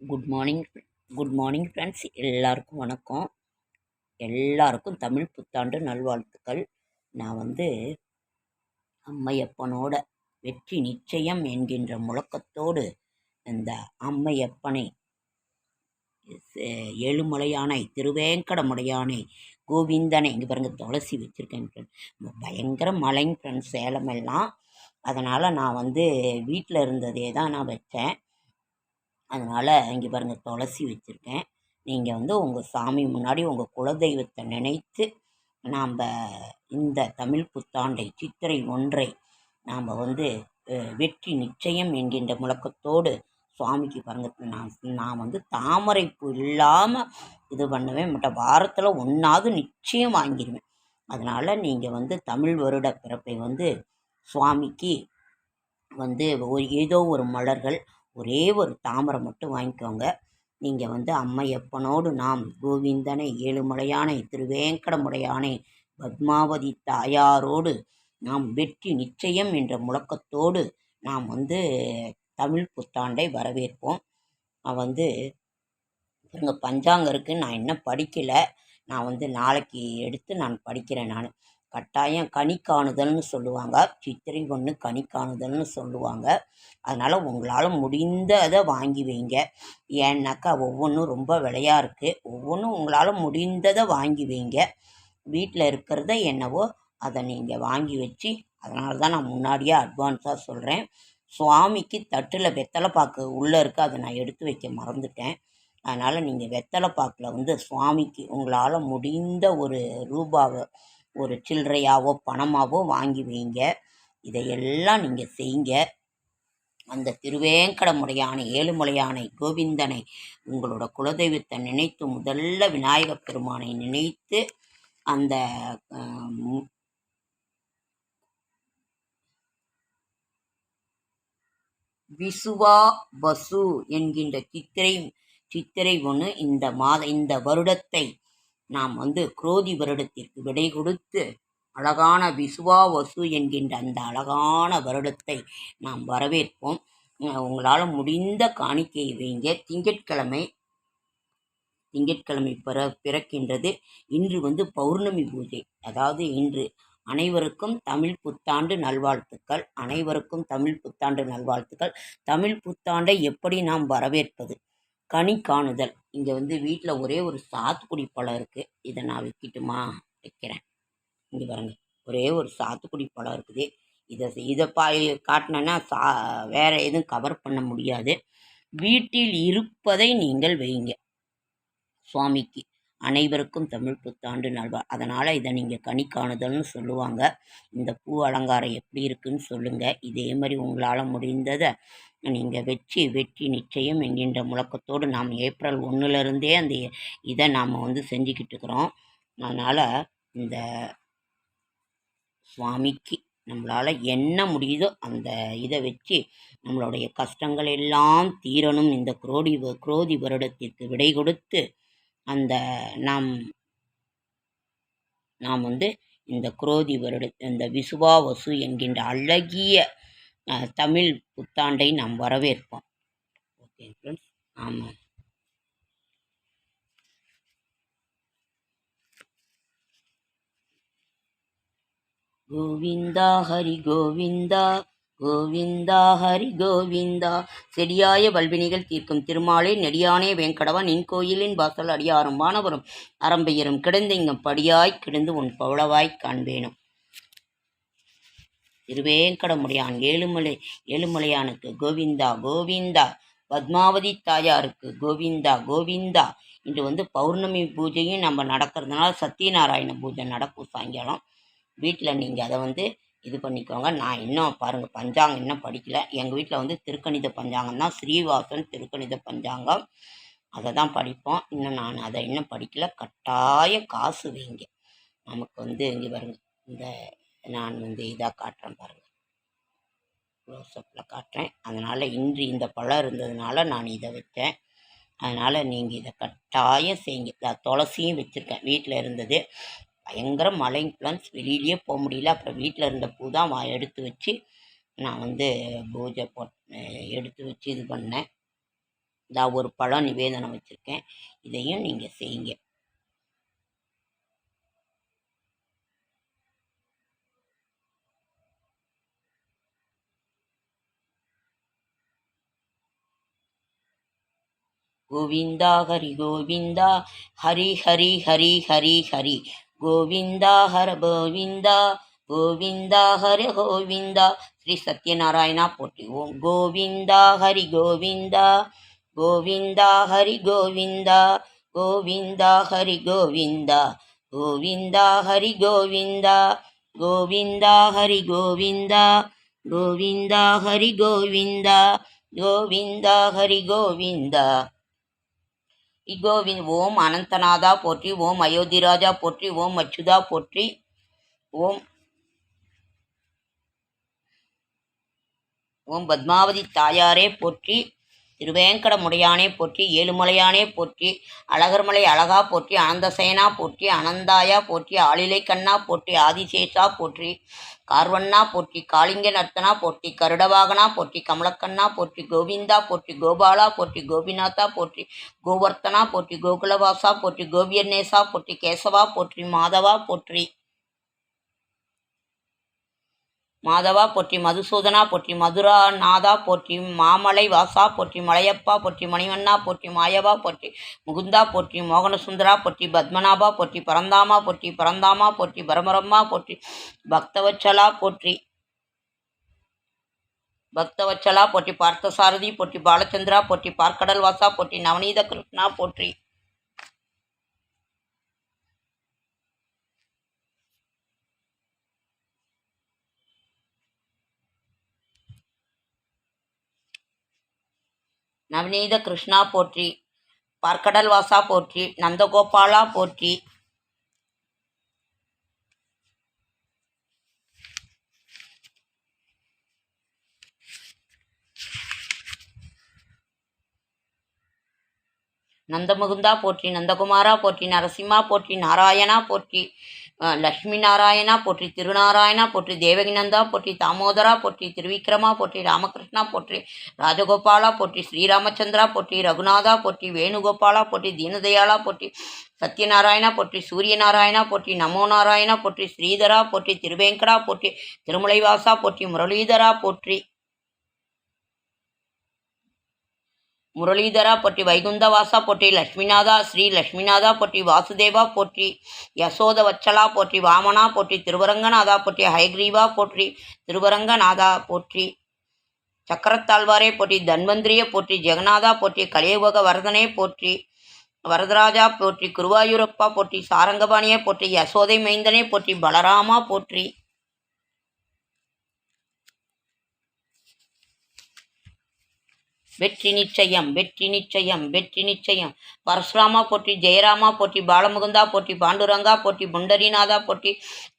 Good morning good morning friends எல்லாருக்கும் வணக்கம். எல்லாருக்கும் தமிழ் புத்தாண்டு நல்வாழ்த்துக்கள். நான் வந்து அம்மையப்பனோட வெற்றி நிச்சயம் என்கின்ற முழக்கத்தோடு இந்த அம்மையப்பனை ஏழுமலையானை திருவேங்கடமுடையானை கோவிந்தனை இங்கே பாருங்கள் துளசி வச்சுருக்கேன் ஃப்ரெண்ட் பயங்கர மலைங்க ஃப்ரெண்ட்ஸ் சேலம் எல்லாம் அதனால் நான் வந்து வீட்டில் இருந்ததே தான் நான் வச்சேன். அதனால் இங்கே பாருங்கள் துளசி வச்சுருக்கேன். நீங்கள் வந்து உங்கள் சாமி முன்னாடி உங்கள் குலதெய்வத்தை நினைத்து நாம் இந்த தமிழ் புத்தாண்டை சித்திரை ஒன்றை நாம் வந்து வெற்றி நிச்சயம் என்கின்ற முழக்கத்தோடு சுவாமிக்கு பாருங்க நான் நான் வந்து தாமரை பூ இல்லாமல் இது பண்ணவே மாட்டேன் வாரத்தில் ஒன்றாவது நிச்சயம் வாங்கிடுவேன் அதனால் நீங்கள் வந்து தமிழ் வருட பிறப்பை வந்து சுவாமிக்கு வந்து ஒரு ஏதோ ஒரு மலர்கள் ஒரே ஒரு தாமரை மட்டும் வாங்கிக்கோங்க. நீங்கள் வந்து அம்மையப்பனோடு நாம் கோவிந்தனை ஏழுமலையானை திருவேங்கடமுடையானை பத்மாவதி தாயாரோடு நாம் வெற்றி நிச்சயம் என்ற முழக்கத்தோடு நாம் வந்து தமிழ் புத்தாண்டை வரவேற்போம். நான் வந்து இங்கே பஞ்சாங்கம் நான் இன்னும் படிக்கலை. நான் வந்து நாளைக்கு எடுத்து நான் படிக்கிறேன் நான். கட்டாயம் கனி காணுதல்னு சொல்லுவாங்க. சித்திரை ஒன்று கனி காணுதல்னு சொல்லுவாங்க. அதனால் உங்களால் முடிந்ததை வாங்கி வைங்க. ஏன்னாக்கா ஒவ்வொன்றும் ரொம்ப விலையாக இருக்குது ஒவ்வொன்றும் உங்களால் முடிந்ததை வாங்கி வைங்க. வீட்டில் இருக்கிறத என்னவோ அதை நீங்கள் வாங்கி வச்சு அதனால தான் நான் முன்னாடியே அட்வான்ஸாக சொல்கிறேன் சுவாமிக்கு தட்டில் வெத்தலை பாக்கு உள்ளே இருக்குது அதை நான் எடுத்து வைக்க மறந்துட்டேன். அதனால் நீங்கள் வெத்தலை பாக்கில் வந்து சுவாமிக்கு உங்களால் முடிந்த ஒரு ரூபாவை ஒரு சில்லறையாவோ பணமாவோ வாங்கி வைங்க. இதையெல்லாம் நீங்கள் செய்யுங்க அந்த திருவேங்கடமுடையானை ஏழுமலையானை கோவிந்தனை உங்களோட குலதெய்வத்தை நினைத்து முதல்ல விநாயகப் பெருமானை நினைத்து அந்த விசுவா பசு என்கின்ற சித்திரை சித்திரை ஒன்று இந்த மாத இந்த வருடத்தை நாம் வந்து குரோதி வருடத்திற்கு விடை கொடுத்து அழகான விசுவா வசு என்கின்ற அந்த அழகான வருடத்தை நாம் வரவேற்போம். உங்களால் முடிந்த காணிக்கையை வைங்க. திங்கட்கிழமை திங்கட்கிழமை பிற பிறக்கின்றது. இன்று வந்து பௌர்ணமி பூஜை. அதாவது இன்று அனைவருக்கும் தமிழ் புத்தாண்டு நல்வாழ்த்துக்கள். அனைவருக்கும் தமிழ் புத்தாண்டு நல்வாழ்த்துக்கள். தமிழ் புத்தாண்டை எப்படி நாம் வரவேற்பது? கனி காணுதல். இங்கே வந்து வீட்டில் ஒரே ஒரு சாத்துக்குடி பழம் இருக்குது இதை நான் விற்கட்டுமா வைக்கிறேன். இங்கே பாருங்க. ஒரே ஒரு சாத்துக்குடி பழம் இருக்குது. இதை இதை பா காட்டினேன்னா சா வேறு எதுவும் கவர் பண்ண முடியாது. வீட்டில் இருப்பதை நீங்கள் வைங்க சுவாமிக்கு. அனைவருக்கும் தமிழ் புத்தாண்டு நல்வா அதனால் இதை நீங்கள் கனி காணுதல்னு சொல்லுவாங்க. இந்த பூ அலங்காரம் எப்படி இருக்குன்னு சொல்லுங்கள் இதே மாதிரி உங்களால் முடிந்ததை நீங்கள் வச்சு வெற்றி நிச்சயம் என்கின்ற முழக்கத்தோடு நாம் ஏப்ரல் ஒன்றுலேருந்தே அந்த இதை நாம் வந்து செஞ்சுக்கிட்டு இருக்கிறோம். அதனால் இந்த சுவாமிக்கு நம்மளால் என்ன முடியுதோ அந்த இதை வச்சு நம்மளுடைய கஷ்டங்கள் எல்லாம் தீரணும். இந்த குரோடி வ- குரோதி வருடத்திற்கு விடை கொடுத்து அந்த நாம் நாம் வந்து இந்த குரோதி வருட இந்த விசுவாவசு என்கின்ற அழகிய தமிழ் புத்தாண்டை நாம் வரவேற்போம். ஓகே ஃப்ரெண்ட்ஸ் ஆமாம் கோவிந்தா ஹரி கோவிந்தா. கோவிந்தா ஹரி கோவிந்தா. செடியாய வல்வினிகள் தீர்க்கும் திருமாலே நெடியானே வேங்கடவா நின் கோயிலின் வாசல் அடியாரும் வானவரும் அரம்பையரும் கிடந்திங்கும் படியாய் கிடந்து உன் பவளவாய் காண்பேனும். திருவேங்கடமுடியான் ஏழுமலை ஏழுமலையானுக்கு கோவிந்தா கோவிந்தா. பத்மாவதி தாயாருக்கு கோவிந்தா கோவிந்தா. இன்று வந்து பௌர்ணமி பூஜையும் நம்ம நடக்கிறதுனால சத்யநாராயண பூஜை நடக்கும் சாயங்காலம். வீட்டில் நீங்கள் அதை வந்து இது பண்ணிக்கோங்க. நான் இன்னும் பாருங்கள் பஞ்சாங்கம் இன்னும் படிக்கல. எங்கள் வீட்டில் வந்து திருக்கணித பஞ்சாங்கம் தான். ஸ்ரீவாசன் திருக்கணித பஞ்சாங்கம். அதை தான் படிப்போம். இன்னும் நான் அதை இன்னும் படிக்கல. கட்டாயம் காசு வைங்க. நமக்கு வந்து இங்கே பாருங்க இந்த நான் வந்து இதாக காட்டுறேன் பாருங்கள் க்ளோஸ்அப்பில் காட்டுறேன். அதனால் இன்று இந்த பழம் இருந்ததுனால நான் இதை வச்சேன் அதனால் நீங்கள் இதை கட்டாயம் செய்யுங்க. துளசியும் வச்சுருக்கேன். வீட்டில் இருந்தது. பயங்கர மழை இன்ஃப்ளன்ஸ் வெளியிலேயே போக முடியல. அப்புறம் வீட்டில் இருந்த பூ தான் வா எடுத்து வச்சு நான் வந்து பூஜை போட் எடுத்து வச்சு இது பண்ணேன். இதாக ஒரு பழம் நிவேதனம் வச்சுருக்கேன். இதையும் நீங்கள் செய்யுங்க. கோவிந்தா ஹரி கோவிந்தா ஹரி ஹரி ஹரி ஹரி ஹரி. గోవింద హర గోవింద గోవింద హరి గోవింద శ్రీ సత్యనారాయణ పోటీ. ఓం గోవింద హరి గోవింద గోవింద హరి గోవింద గోవింద హరి గోవింద గోవింద హరి గోవింద గోవింద హరి గోవింద గోవింద హరి గోవింద గోవింద హరి గోవింద. இகோவின் ஓம் அனந்தநாதா போற்றி ஓம் அயோத்திராஜா போற்றி ஓம் அச்சுதா போற்றி ஓம் ஓம் பத்மாவதி தாயாரே போற்றி திருவேங்கடமுடையானே போற்றி ஏழுமலையானே போற்றி அழகர்மலை அழகா போற்றி அனந்தசேனா போற்றி அனந்தாயா போற்றி ஆளிலை கண்ணா போற்றி ஆதிசேஷா போற்றி கார்வண்ணா போற்றி காளிங்க நர்த்தனா போற்றி கருடவாகனா போற்றி கமலக்கண்ணா போற்றி கோவிந்தா போற்றி கோபாலா போற்றி கோபிநாத்தா போற்றி கோவர்த்தனா போற்றி கோகுலவாசா போற்றி கோபியர்நேசா போற்றி கேசவா போற்றி மாதவா போற்றி. மாதவா போற்றி மதுசூதனா போற்றி மதுரா நாதா போற்றி மாமலை வாசா போற்றி மலையப்பா போற்றி மணிவண்ணா போற்றி மாயவா போற்றி முகுந்தா போற்றி மோகனசுந்தரா போற்றி பத்மநாபா போற்றி பரந்தாமா போற்றி பரந்தாமா போற்றி பரமரம்மா போற்றி பக்தவச்சலா போற்றி பக்தவச்சலா போற்றி பார்த்தசாரதி போற்றி பாலச்சந்திரா போற்றி பார்க்கடல் வாசா போற்றி நவநீத கிருஷ்ணா போற்றி நவநீத கிருஷ்ணா போற்றி பற்கடல் வாசா போற்றி நந்தகோபாலா போற்றி. நந்தமுகுந்தா போற்றி நந்தகுமாரா போற்றி நரசிம்மா போற்றி நாராயணா போற்றி. லக்ஷ்மி நாராயணா போற்றி திருநாராயணா போற்றி தேவகிநந்தா போற்றி தாமோதரா போற்றி திருவிக்ரமா போற்றி ராமகிருஷ்ணா போற்றி ராஜகோபாலா போற்றி ஸ்ரீராமச்சந்திரா போற்றி ரகுநாதா போற்றி வேணுகோபாலா போற்றி தீனதயாளா போற்றி சத்யநாராயணா போற்றி சூரியநாராயணா போற்றி நமோ நாராயணா போற்றி ஸ்ரீதரா போற்றி திருவேங்கடா போற்றி திருமலைவாசா போற்றி முரளிதரா போற்றி முரளிதரா போற்றி வைகுந்தவாசா போற்றி லக்ஷ்மிநாதா ஸ்ரீ லக்ஷ்மிநாதா போற்றி வாசுதேவா போற்றி யசோத வச்சலா போற்றி வாமனா போற்றி திருவரங்கநாதா போற்றி ஹைக்ரீவா போற்றி திருவரங்கநாதா போற்றி சக்கரத்தாழ்வாரே போற்றி தன்வந்திரியை போற்றி ஜெகநாதா போற்றி கலியுக வரதனே போற்றி வரதராஜா போற்றி குருவாயூரப்பா போற்றி சாரங்கபாணியை போற்றி யசோதை மைந்தனே போற்றி பலராமா போற்றி வெற்றி நிச்சயம் வெற்றி நிச்சயம் வெற்றி நிச்சயம். பரசுராமா போட்டி ஜெயராமா போட்டி பாலமுகுந்தா போட்டி பாண்டுரங்கா போட்டி புண்டரிநாதா போட்டி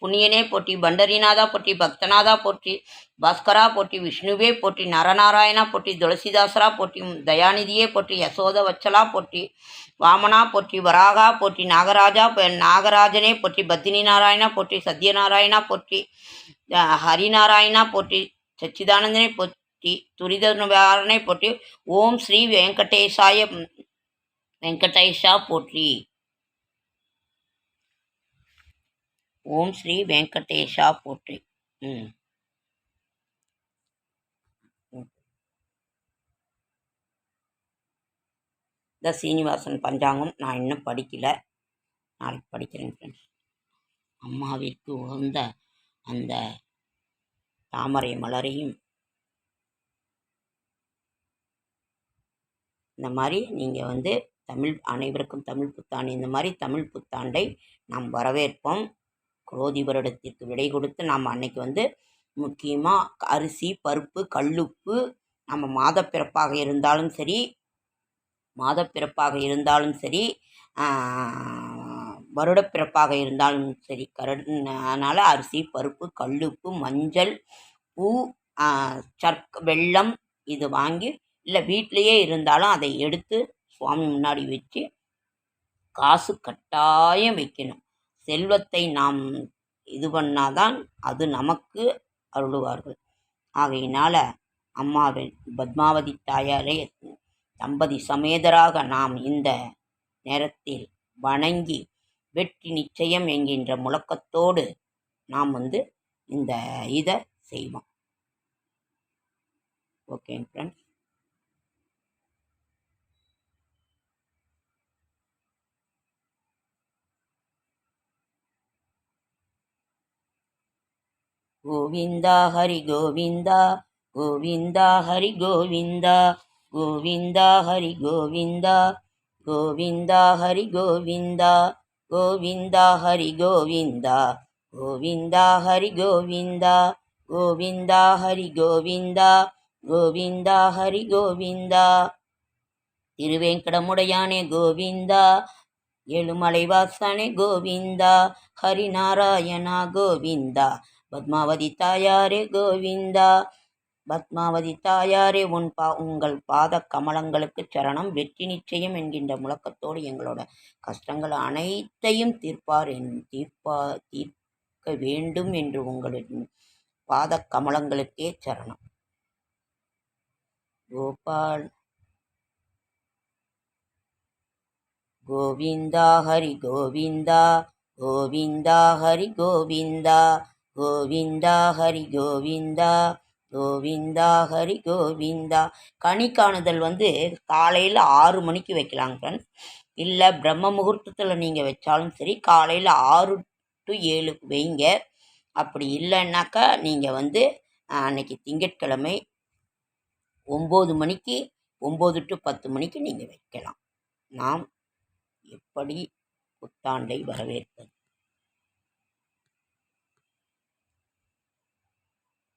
புண்ணியனே போட்டி பண்டரிநாதா போட்டி பக்தநாதா போட்டி பாஸ்கரா போட்டி விஷ்ணுவே போட்டி நரநாராயணா போட்டி துளசிதாசரா போட்டி தயாநிதியே போட்டி யசோத வச்சலா போட்டி வாமனா போட்டி வராகா போட்டி நாகராஜா நாகராஜனே போட்டி பத்தினி நாராயணா போட்டி சத்யநாராயணா போட்டி ஹரிநாராயணா போட்டி சச்சிதானந்தனே போட்டி போற்றி துரித நிவாரணை போற்றி ஓம் ஸ்ரீ வெங்கடேசாய வெங்கடேஷா போற்றி. ஓம் ஸ்ரீ வெங்கடேஷா போற்றி. ம். இந்த சீனிவாசன் பஞ்சாங்கம் நான் இன்னும் படிக்கலை. நாளைக்கு படிக்கிறேன் ஃப்ரெண்ட்ஸ் அம்மாவிற்கு உகந்த அந்த தாமரை மலரையும் இந்த மாதிரி நீங்கள் வந்து தமிழ் அனைவருக்கும் தமிழ் புத்தாண்டு இந்த மாதிரி தமிழ் புத்தாண்டை நாம் வரவேற்போம். குரோதி வருடத்திற்கு விடை கொடுத்து நாம் அன்னைக்கு வந்து முக்கியமாக அரிசி பருப்பு கல்லுப்பு நம்ம மாதப்பிறப்பாக இருந்தாலும் சரி மாதப்பிறப்பாக இருந்தாலும் சரி வருடப்பிறப்பாக இருந்தாலும் சரி கரு அதனால் அரிசி பருப்பு கல்லுப்பு மஞ்சள் பூ சர்க் வெள்ளம் இது வாங்கி இல்லை வீட்டிலையே இருந்தாலும் அதை எடுத்து சுவாமி முன்னாடி வச்சு காசு கட்டாயம் வைக்கணும். செல்வத்தை நாம் இது பண்ணாதான் அது நமக்கு அருளுவார்கள். ஆகையினால் அம்மாவின் பத்மாவதி தாயாரே தம்பதி சமேதராக நாம் இந்த நேரத்தில் வணங்கி வெற்றி நிச்சயம் என்கின்ற முழக்கத்தோடு நாம் வந்து இந்த இதை செய்வோம். Okay friends Govinda Hari Govinda Govinda Hari Govinda Govinda Hari Govinda Govinda Hari Govinda Govinda Hari Govinda Govinda Hari Govinda Govinda Hari Govinda Govinda Hari Govinda. திருவேங்கடமுடையானே Govinda ஏழுமலைவாசனே கோவிந்தா ஹரிநாராயணா கோவிந்தா பத்மாவதி தாயாரே கோவிந்தா. பத்மாவதி தாயாரே உன் பா உங்கள் பாத கமலங்களுக்கு சரணம். வெற்றி நிச்சயம் என்கின்ற முழக்கத்தோடு எங்களோட கஷ்டங்கள் அனைத்தையும் தீர்ப்பார் என் தீர்ப்பா தீர்க்க வேண்டும் என்று உங்களின் பாத கமலங்களுக்கே சரணம். கோபால் கோவிந்தா ஹரி கோவிந்தா. கோவிந்தா ஹரி கோவிந்தா. கோவிந்தா ஹரி கோவிந்தா கோவிந்தா ஹரி கோவிந்தா. கனி காணுதல் வந்து காலையில் ஆறு மணிக்கு வைக்கலாங்க ஃப்ரெண்ட்ஸ் இல்லை பிரம்ம முகூர்த்தத்தில் நீங்கள் வச்சாலும் சரி காலையில் ஆறு டு ஏழுக்கு வைங்க. அப்படி இல்லைன்னாக்கா நீங்கள் வந்து அன்னைக்கு திங்கட்கிழமை ஒம்பது மணிக்கு ஒம்பது டு பத்து மணிக்கு நீங்கள் வைக்கலாம். நாம் எப்படி புத்தாண்டை வரவேற்பது?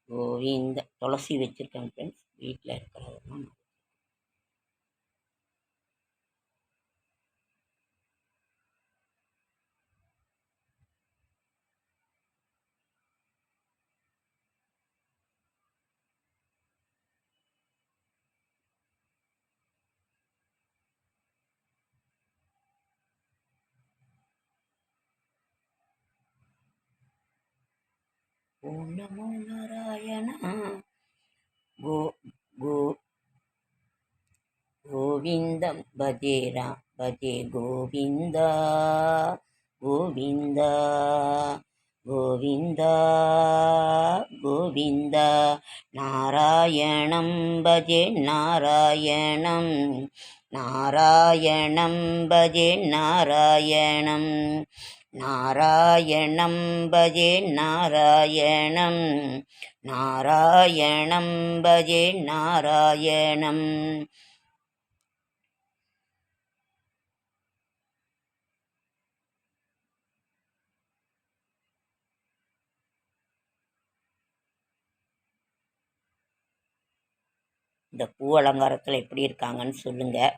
கோவிந்த துளசி வச்சுருக்கேன் ஃப்ரெண்ட்ஸ் வீட்டில் இருக்கிறதெல்லாம் ஓம் நமோ நாராயண. கோ கோ கோவிந்தம். பஜே ராம் பஜே கோவிந்தா கோவிந்தா கோவிந்தா கோவிந்தா. நாராயணம் பஜே நாராயணம். நாராயணம் பஜே நாராயணம். நாராயணம் பஜே நாராயணம். நாராயணம் பஜே நாராயணம். இந்த பூ அலங்காரத்தில் எப்படி இருக்காங்கன்னு சொல்லுங்கள்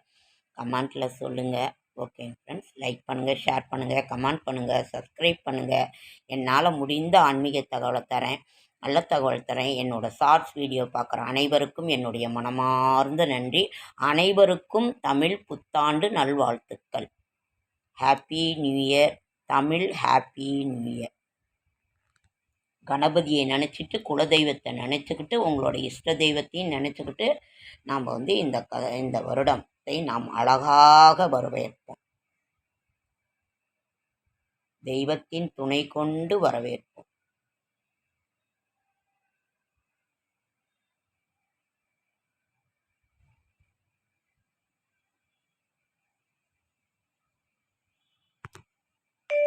கமெண்ட்டில் சொல்லுங்கள் ஓகேங்க ஃப்ரெண்ட்ஸ் லைக் பண்ணுங்கள் ஷேர் பண்ணுங்கள் கமெண்ட் பண்ணுங்கள் சப்ஸ்கிரைப் பண்ணுங்கள் என்னால் முடிந்த ஆன்மீக தகவலை தரேன் நல்ல தகவல் தரேன். என்னோடய ஷார்ட்ஸ் வீடியோ பார்க்குற அனைவருக்கும் என்னுடைய மனமார்ந்த நன்றி. அனைவருக்கும் தமிழ் புத்தாண்டு நல்வாழ்த்துக்கள். Happy new year Tamil happy new year கணபதியை நினச்சிட்டு குலதெய்வத்தை நினச்சிக்கிட்டு உங்களோட இஷ்ட தெய்வத்தையும் நினச்சிக்கிட்டு நாம் வந்து இந்த க இந்த வருடம் நாம் அழகாக வரவேற்போம். தெய்வத்தின் துணை கொண்டு வரவேற்போம்.